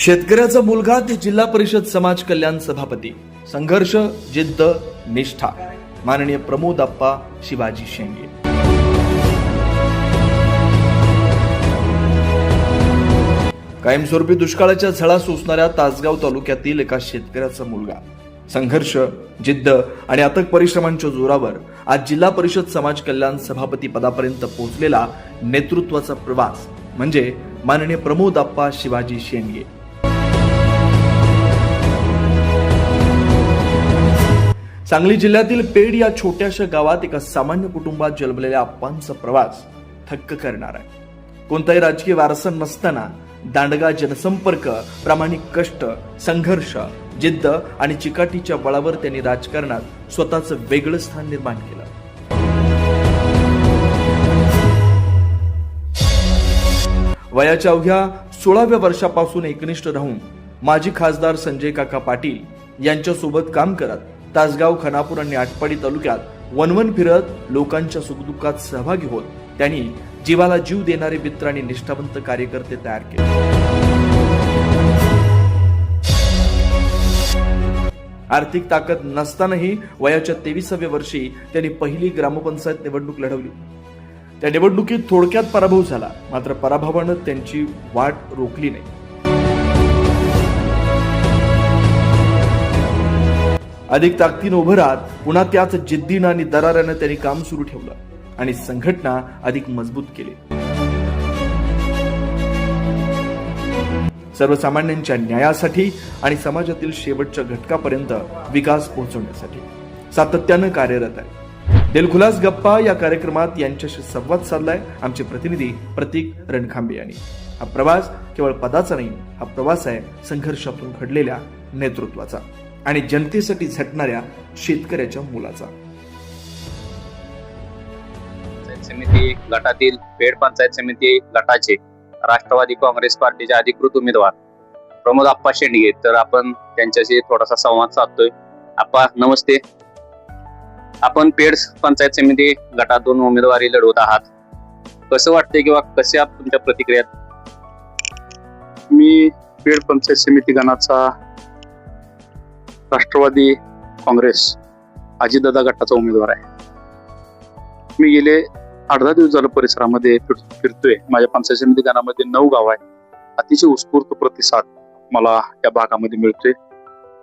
शेतकऱ्याचा मुलगा ते जिल्हा परिषद समाज कल्याण सभापती. संघर्ष जिद्द निष्ठा. माननीय प्रमोद अप्पा शिवाजी शेंगे कायमस्वरूपी दुष्काळाच्या झळा सोसणाऱ्या तासगाव तालुक्यातील एका शेतकऱ्याचा मुलगा. संघर्ष जिद्द आणि अथक परिश्रमांच्या जोरावर आज जिल्हा परिषद समाज कल्याण सभापती पदापर्यंत पोहोचलेला नेतृत्वाचा प्रवास म्हणजे माननीय प्रमोद अप्पा शिवाजी शेंडगे सांगली जिल्ह्यातील पेड या छोट्याशा गावात एका सामान्य कुटुंबात जन्मलेल्या अप्पांचा प्रवास थक्क करणार आहे. कोणताही राजकीय वारसा नसताना दांडगा जनसंपर्क प्रामाणिक कष्ट संघर्ष जिद्द आणि चिकाटीच्या बळावर त्यांनी राजकारणात स्वतःचं वेगळं स्थान निर्माण केलं. वयाच्या अवघ्या सोळाव्या वर्षापासून एकनिष्ठ राहून माजी खासदार संजय काका पाटील यांच्यासोबत काम करत तासगाव खानापूर आणि आटपाडी तालुक्यात वनवन फिरत लोकांच्या सुखदुःखात सहभागी होत त्यांनी जीवाला जीव देणारे मित्र आणि निष्ठावंत कार्यकर्ते तयार केले. आर्थिक ताकद नसतानाही वयाच्या तेविसाव्या वर्षी त्यांनी पहिली ग्रामपंचायत निवडणूक लढवली. त्या निवडणुकीत थोडक्यात पराभव झाला मात्र पराभवानं त्यांची वाट रोखली नाही. अधिक ताकदीनं उभं राहत पुन्हा त्याच जिद्दीनं आणि दरारानं त्यांनी काम सुरू ठेवलं आणि संघटना अधिक मजबूत केली. सर्वसामान्यांच्या न्यायासाठी आणि समाजातील शेवटच्या घटकापर्यंत विकास पोहोचवण्यासाठी सातत्यानं कार्यरत आहे. दिलखुलास गप्पा या कार्यक्रमात यांच्याशी संवाद साधलाय आमचे प्रतिनिधी प्रतीक रणखांबे यांनी. हा प्रवास केवळ पदाचा नाही हा प्रवास आहे संघर्षातून घडलेल्या नेतृत्वाचा. आणि जनतेसाठी झटणाऱ्या शेतकऱ्याच्या मुलाचा. समिती गटातील पेड पंचायत समिती गटाचे राष्ट्रवादी काँग्रेस पार्टीचे अधिकृत उमेदवार प्रमोद आप्पा शेंडगे. तर आपण त्यांच्याशी थोडासा संवाद साधतोय. आप्पा नमस्ते. आपण पेड पंचायत समिती गटातून उमेदवारी लढवत आहात. कसं वाटतंय किंवा कशा तुमच्या प्रतिक्रियात? मी पेड पंचायत समिती गणाचा राष्ट्रवादी काँग्रेस अजितदादा गटाचा उमेदवार आहे. मी गेले आठ दहा दिवस झालं परिसरामध्ये फिरतोय. माझ्या पंचायत समिती गणामध्ये नऊ गाव आहे अतिशय उत्स्फूर्त प्रतिसाद मला या भागामध्ये मिळतोय.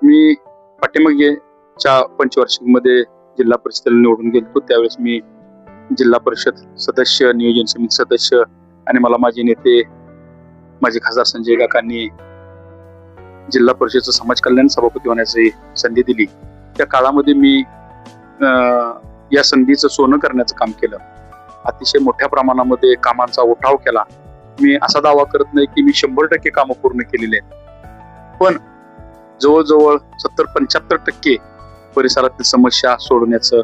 मी पाठीमागेच्या पंचवार्षिकमध्ये जिल्हा परिषदेला निवडून गेलो त्यावेळेस मी जिल्हा परिषद सदस्य नियोजन समिती सदस्य आणि मला माझे नेते माझे खासदार संजय काकांनी जिल्हा परिषदचं समाज कल्याण सभापती होण्याची संधी दिली. त्या काळामध्ये मी अं, या संधीचं सोनं करण्याचं काम केलं. अतिशय मोठ्या प्रमाणामध्ये कामांचा उठाव केला. मी असा दावा करत नाही की मी शंभर टक्के कामं पूर्ण केलेली आहेत. पण जवळजवळ सत्तर पंच्याहत्तर टक्के परिसरातील समस्या सोडवण्याचं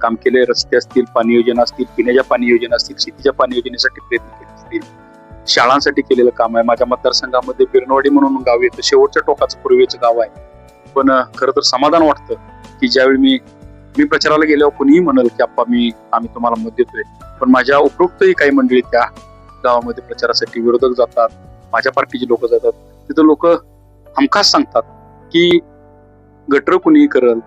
काम केले रस्ते असतील पाणी योजना असतील पिण्याच्या पाणी योजना असतील शेतीच्या पाणी योजनेसाठी प्रयत्न केले असतील. शाळांसाठी केलेलं काम आहे. माझ्या मतदारसंघामध्ये बिरनवाडी म्हणून गाव येतं शेवटच्या टोकाचं पूर्वेचं गाव आहे. पण खरं तर समाधान वाटतं की ज्यावेळी मी मी प्रचाराला गेल्यावर कुणीही म्हणाल की आप्पा मी आम्ही तुम्हाला मत देतोय. पण माझ्या उपरोक्तही काही मंडळी त्या गावामध्ये प्रचारासाठी विरोधक जातात. माझ्या पार्टीची लोक जातात. तिथं लोक हमखास सांगतात की गटर कुणीही करल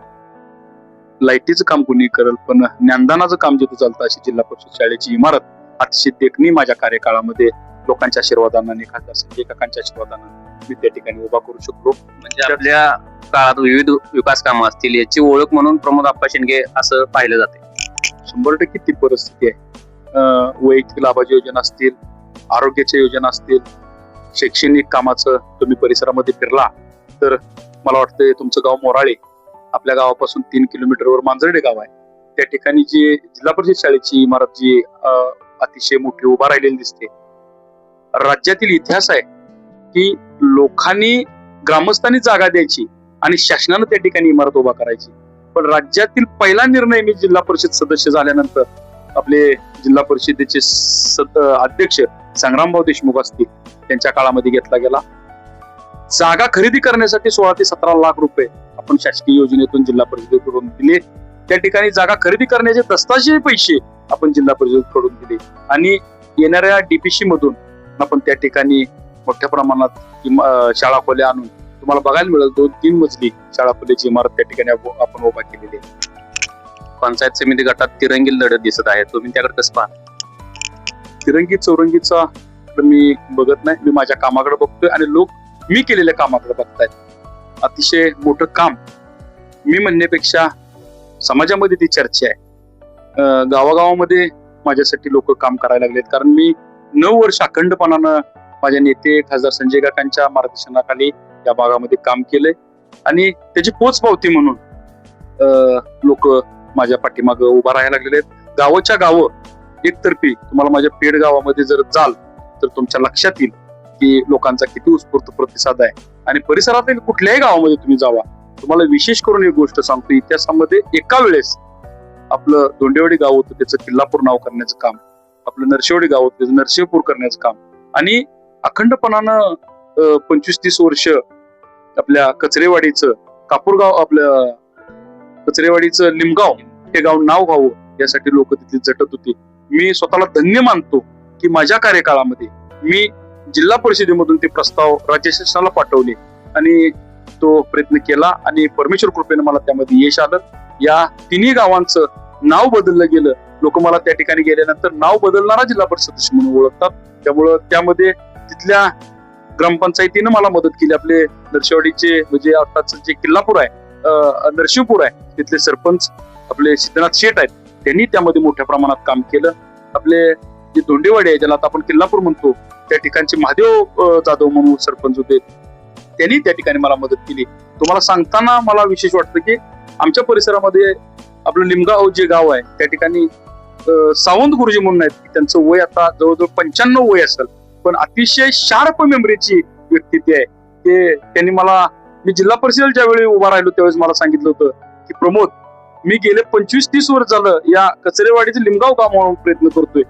लाईटीचं काम कुणी करल पण ज्ञानदानाचं काम जिथं चालतं अशी जिल्हा परिषद शाळेची इमारत अतिशय देखणी माझ्या कार्यकाळामध्ये लोकांच्या आशीर्वादानं खासदार संजय काकांच्या आशीर्वादानं मी त्या ठिकाणी उभा करू शकलो. म्हणजे आपल्या काळात विविध विकास कामं असतील याची ओळख म्हणून प्रमोद आप्पा शेंडगे असं पाहिलं जाते. शंभर टक्के ती परिस्थिती आहे. वैयक्तिक लाभाची योजना असतील आरोग्याच्या योजना असतील शैक्षणिक कामाचं तुम्ही परिसरामध्ये फिरला तर मला वाटतं तुमचं गाव मोराळे आपल्या गावापासून तीन किलोमीटरवर मांजर्डे गाव आहे. त्या ठिकाणी जी जिल्हा परिषद शाळेची इमारत जी अतिशय मोठी उभा राहिलेली दिसते राज्यातील इतिहास आहे की लोकांनी ग्रामस्थांनी जागा द्यायची आणि शासनानं त्या ठिकाणी इमारत उभा करायची. पण राज्यातील पहिला निर्णय मी जिल्हा परिषद सदस्य झाल्यानंतर आपले जिल्हा परिषदेचे सद अध्यक्ष संग्रामभाऊ देशमुख असतील त्यांच्या काळामध्ये घेतला गेला. जागा खरेदी करण्यासाठी सोळा ते सतरा लाख रुपये आपण शासकीय योजनेतून जिल्हा परिषदेकडून दिले. त्या ठिकाणी जागा खरेदी करण्याचे दस्ताचे पैसे आपण जिल्हा परिषदेकडून दिले. आणि येणाऱ्या डीपीसी मधून आपण त्या ठिकाणी मोठ्या प्रमाणात शाळा खोल्या आणून तुम्हाला बघायला मिळेल दोन तीन मजली शाळा खोल्याची इमारत त्या ठिकाणी आप- आपण उभा केलेली आहे. पंचायत समिती गटात तिरंगी लढत दिसत आहे. तुम्ही त्याकडे कसं पाहता? तिरंगी चौरंगीचा तर मी बघत नाही. मी माझ्या कामाकडे बघतोय आणि लोक मी केलेल्या कामाकडे बघतायत. अतिशय मोठं काम मी म्हणण्यापेक्षा समाजामध्ये ती चर्चा आहे. गावागावामध्ये माझ्यासाठी लोक काम करायला लागलेत. कारण मी नऊ वर्ष अखंडपणानं माझ्या नेते खासदार संजय काकांच्या मार्गदर्शनाखाली या भागामध्ये काम केलंय. आणि त्याची पोच पावती म्हणून लोक माझ्या पाठीमागं उभा राहायला लागलेले आहेत. गावाच्या गावं एकतर्फी तुम्हाला माझ्या पेड गावामध्ये जर जाल तर तुमच्या लक्षात येईल की लोकांचा किती उत्स्फूर्त प्रतिसाद आहे. आणि परिसरातील कुठल्याही गावामध्ये तुम्ही जावा तुम्हाला विशेष करून एक गोष्ट सांगतो इतिहासामध्ये एका वेळेस आपलं दोंडेवाडी गाव होतं त्याचं किल्लापूर नाव करण्याचं काम. आपलं नरशिवडी गाव होतं नरशिवपूर करण्याचं काम. आणि अखंडपणानं पंचवीस तीस वर्ष आपल्या कचरेवाडीचं कापूरगाव आपलं कचरेवाडीचं लिमगाव हे गाव नाव व्हावं यासाठी लोक तिथे झटत होती. मी स्वतःला धन्य मानतो की माझ्या कार्यकाळामध्ये मी जिल्हा परिषदेमधून ते प्रस्ताव राज्य शासनाला पाठवले आणि तो प्रयत्न केला आणि परमेश्वर कृपेने मला त्यामध्ये यश आलं. या तिन्ही गावांचं नाव बदललं गेलं. लोक मला त्या ठिकाणी गेल्यानंतर नाव बदलणारा जिल्हा परिषद सदस्य म्हणून ओळखतात. त्यामुळं त्यामध्ये तिथल्या ग्रामपंचायतीनं मला मदत केली. आपले नरशिवाडीचे म्हणजे आताच जे किल्लापूर आहे नरशिवपूर आहे तिथले सरपंच आपले सिद्धनाथ शेठ आहेत त्यांनी त्यामध्ये मोठ्या प्रमाणात काम केलं. आपले जे दोंडेवाडी आहे ज्याला आता आपण किल्लापूर म्हणतो त्या ठिकाणचे महादेव जाधव म्हणून सरपंच होते त्यांनी त्या ठिकाणी मला मदत केली. तुम्हाला सांगताना मला विशेष वाटतं की आमच्या परिसरामध्ये आपलं निमगाव जे गाव आहे त्या ठिकाणी सावंत गुरुजी म्हणून आहेत. त्यांचं वय आता जवळजवळ पंच्याण्णव वय असेल. पण अतिशय शार्प मेमरीची व्यक्ती ते आहे. ते त्यांनी मला मी जिल्हा परिषद ज्यावेळी उभा राहिलो त्यावेळेस मला सांगितलं होतं की प्रमोद मी गेले पंचवीस तीस वर्ष झालं या कचरेवाडीचं लिमगाव गाव म्हणून प्रयत्न करतोय.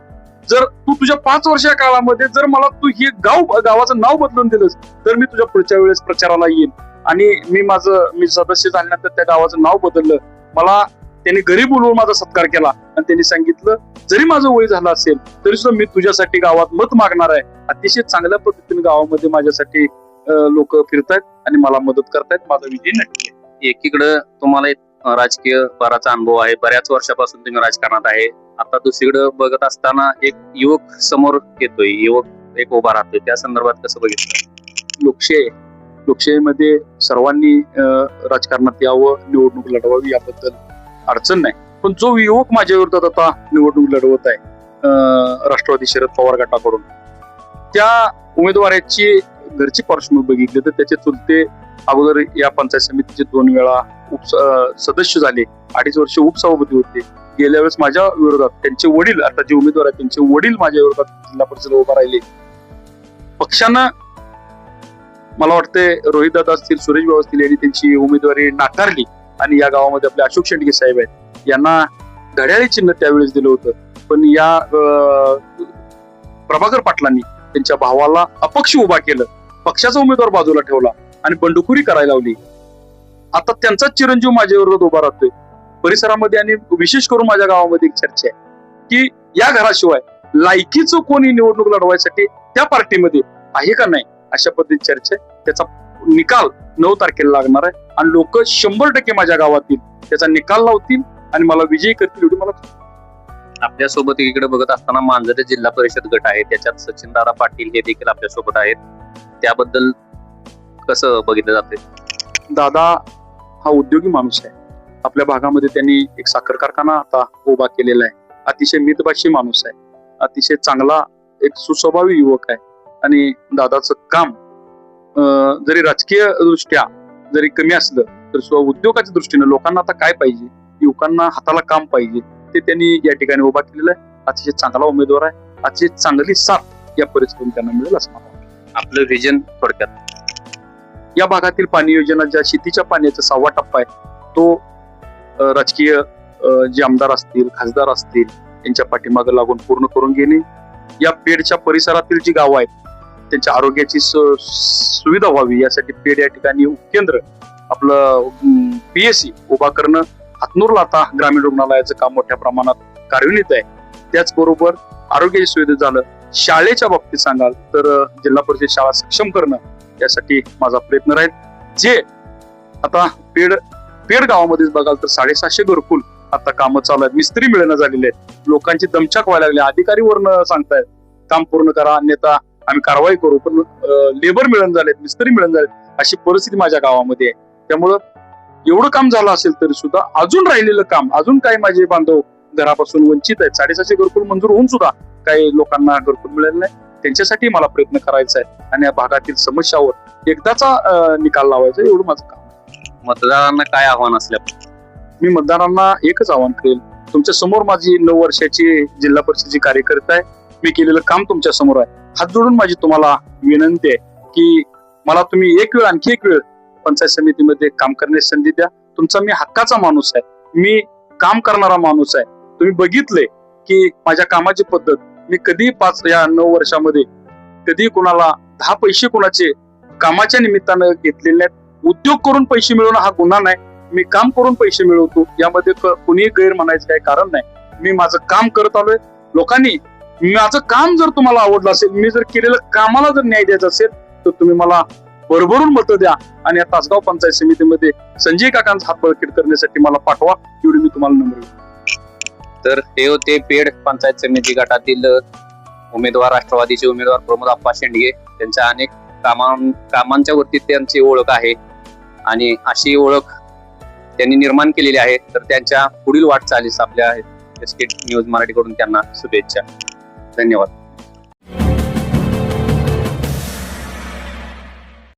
जर तू तुझ्या पाच वर्षा काळामध्ये जर मला तू हे गाव गावाचं नाव बदलून दिलंस तर मी तुझ्या पुढच्या वेळेस प्रचाराला येईन. आणि मी माझं मी सदस्य झाल्यानंतर त्या गावाचं नाव बदललं. मला त्यांनी घरी बोलवून माझा सत्कार केला आणि त्यांनी सांगितलं जरी माझं वय झालं असेल तरी सुद्धा मी तुझ्यासाठी गावात मत मागणार आहे. अतिशय चांगल्या पद्धतीने गावामध्ये माझ्यासाठी लोक फिरतायत आणि मला मदत करतायत. माझा विजय नक्की. एकीकडं तुम्हाला एक राजकीय बराच अनुभव आहे. बऱ्याच वर्षापासून तुम्ही राजकारणात आहे. आता दुसरीकडे बघत असताना एक युवक समोर येतोय. युवक एक उभा राहतोय. त्या संदर्भात कसं बघितलं? लोकशाही. लोकशाहीमध्ये सर्वांनी राजकारणात यावं निवडणूक लढवावी याबद्दल अडचण नाही. पण जो युवक माझ्या विरोधात आता निवडणूक लढवत आहे अं, राष्ट्रवादी शरद पवार गटाकडून त्या उमेदवाराची घरची पार्श्वभूमी बघितली तर त्याचे चुलते अगोदर या पंचायत समितीचे दोन वेळा उप सदस्य झाले अडीच वर्ष उपसभापती होते. गेल्या वेळेस माझ्या विरोधात त्यांचे वडील आता जे उमेदवार आहेत त्यांचे वडील माझ्या विरोधात जिल्हा परिषद उभा राहिले. पक्षानं मला वाटतंय रोहित दादा असतील सुरेश भाऊ असतील यांनी त्यांची उमेदवारी नाकारली. आणि या गावामध्ये आपले अशोक शेंडगे साहेब आहेत यांना घड्याळी चिन्ह त्यावेळेस दिलं होतं. पण या प्रभाकर पाटलांनी त्यांच्या भावाला अपक्ष उभा केलं पक्षाचा उमेदवार बाजूला ठेवला आणि बंडखोरी करायला लावली. आता त्यांचाच चिरंजीव माझ्या विरोधात उभा राहतोय. परिसरामध्ये आणि विशेष करून माझ्या गावामध्ये एक चर्चा आहे की या घराशिवाय लायकीचं कोणी निवडणूक लढवायसाठी त्या पार्टीमध्ये आहे का नाही अशा पद्धतीची चर्चा आहे. त्याचा निकाल नऊ तारखेला लागणार आहे. आणि लोक शंभर टक्के माझ्या गावातील त्याचा निकाल लावतील आणि मला विजयी करतील एवढी मला आपल्यासोबत एकीकडे बघत असताना मांजरे जिल्हा परिषद गट आहे. त्याच्यात सचिन दादा पाटील हे देखील आपल्यासोबत आहेत. त्याबद्दल कसं बघितलं जाते दादा हा उद्योगी माणूस आहे. आपल्या भागामध्ये त्यांनी एक साखर कारखाना आता उभा केलेला आहे. अतिशय मितभाषी माणूस आहे. अतिशय चांगला एक सुस्वभावी युवक आहे. आणि दादाचं काम अं, जरी राजकीय दृष्ट्या जरी कमी असलं तर उद्योगाच्या दृष्टीने लोकांना आता काय पाहिजे? युवकांना हाताला काम पाहिजे. ते त्यांनी या ठिकाणी उभा केलेलं आहे. अतिशय चांगला उमेदवार आहे. अतिशय चांगली साथ या परिस्थितीतून त्यांना मिळेल असं मला वाटतं. आपलं व्हिजन थोडक्यात. या भागातील पाणी योजना ज्या शेतीच्या पाण्याचा सहावा टप्पा आहे तो राजकीय जे आमदार असतील खासदार असतील यांच्या पाठीमागे लागून पूर्ण करून घेणे. या पेडच्या परिसरातील जी गावं आहेत त्यांच्या आरोग्याची सुविधा व्हावी यासाठी पेड या ठिकाणी उपकेंद्र आपलं पीएससी उभा करणं हातनूरला आता ग्रामीण रुग्णालयाचं काम मोठ्या प्रमाणात कार्यान्वित आहे. त्याचबरोबर आरोग्याची सुविधा झालं. शाळेच्या बाबतीत सांगाल तर जिल्हा परिषद शाळा सक्षम करणं यासाठी माझा प्रयत्न राहील. जे आता पेड पेड गावामध्येच बघाल तर साडेसहाशे घरकुल आता कामं चालू आहेत. मिस्त्री मिळणं झालेले आहेत. लोकांची दमछाक व्हायला लागली. अधिकारी वरनं सांगतायत काम पूर्ण करा. अन्यथा आम्ही कारवाई करू पण लेबर मिळून झालेत मिस्त्री मिळून झालेत अशी परिस्थिती माझ्या गावामध्ये आहे. त्यामुळं एवढं काम झालं असेल तरी सुद्धा अजून राहिलेलं काम अजून काही माझे बांधव घरापासून वंचित आहेत. साडेसातशे घरकुल मंजूर होऊन सुद्धा काही लोकांना घरकुल मिळालं नाही. त्यांच्यासाठी मला प्रयत्न करायचा आहे आणि या भागातील समस्यावर एकदाचा निकाल लावायचा एवढं माझं काम. मतदारांना काय आव्हान असल्या मी मतदारांना एकच आवाहन करेल. तुमच्यासमोर माझी नऊ वर्षाची जिल्हा परिषदेची कार्यकर्ता आहे. मी केलेलं काम तुमच्यासमोर आहे. हात जोडून माझी तुम्हाला विनंती आहे की मला तुम्ही एक वेळ आणखी एक वेळ पंचायत समितीमध्ये काम करण्याची संधी द्या. तुमचा मी हक्काचा माणूस आहे. मी काम करणारा माणूस आहे. तुम्ही बघितले की माझ्या कामाची पद्धत मी कधी पाच या नऊ वर्षामध्ये कधी कुणाला दहा पैसे कुणाचे कामाच्या निमित्तानं घेतलेले नाहीत. उद्योग करून पैसे मिळवणं हा गुन्हा नाही. मी काम करून पैसे मिळवतो. यामध्ये क- कुणीही गैर म्हणायचं काही कारण नाही. मी माझं काम करत आलोय. लोकांनी माझं काम जर तुम्हाला आवडलं असेल मी जर केलेलं कामाला जर न्याय द्यायचा असेल तर तुम्ही मला भरभरून मतं द्या आणि या तासगाव पंचायत समितीमध्ये संजय काकांचा हात बळकट करण्यासाठी मला पाठवा एवढी मी तुम्हाला नम्र तर हे होते पेड पंचायत समिती गटातील उमेदवार राष्ट्रवादीचे उमेदवार प्रमोद आप्पा शेंडगे. त्यांच्या अनेक कामां कामांच्या वरती त्यांची ओळख आहे. आणि अशी ओळख त्यांनी निर्माण केलेली आहे. तर त्यांच्या पुढील वाटचालीस आपल्या एस न्यूज मराठीकडून त्यांना शुभेच्छा. ధన్యవాదాలు